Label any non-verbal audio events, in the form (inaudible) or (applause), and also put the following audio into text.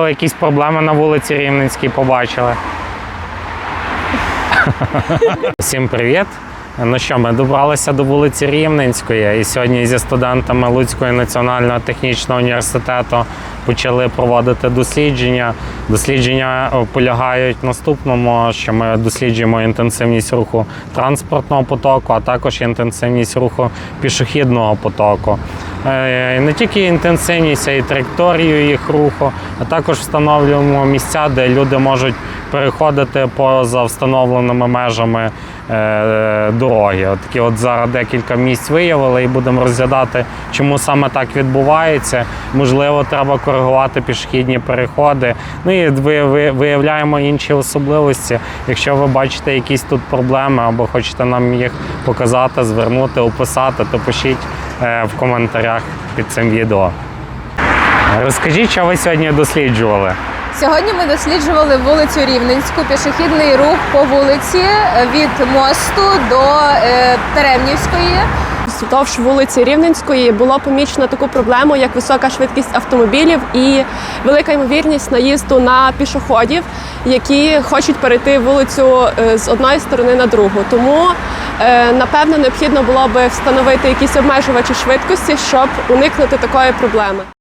Якісь проблеми на вулиці Рівненській побачили. (laughs) Всім привіт! Ну що, ми добралися до вулиці Рівненської, і сьогодні зі студентами Луцького національного технічного університету почали проводити дослідження. Дослідження е, полягають в наступному, що ми досліджуємо інтенсивність руху транспортного потоку, а також інтенсивність руху пішохідного потоку. Е, Не тільки інтенсивність, а й траєкторію їх руху, а також встановлюємо місця, де люди можуть переходити поза встановленими межами е, дороги. От такі от зараз декілька місць виявили і будемо розглядати, чому саме так відбувається. Можливо, треба коригувати пішохідні переходи. Ну і ви- ви- виявляємо інші особливості. Якщо ви бачите якісь тут проблеми або хочете нам їх показати, звернути, описати, то пишіть в коментарях під цим відео. Розкажіть, що ви сьогодні досліджували? Сьогодні ми досліджували вулицю Рівненську, пішохідний рух по вулиці е, від мосту до е, Теремнівської. Вздовж вулиці Рівненської було помічено таку проблему, як висока швидкість автомобілів і велика ймовірність наїзду на пішоходів, які хочуть перейти вулицю е, з одної сторони на другу. Тому е, напевно необхідно було би встановити якісь обмежувачі швидкості, щоб уникнути такої проблеми.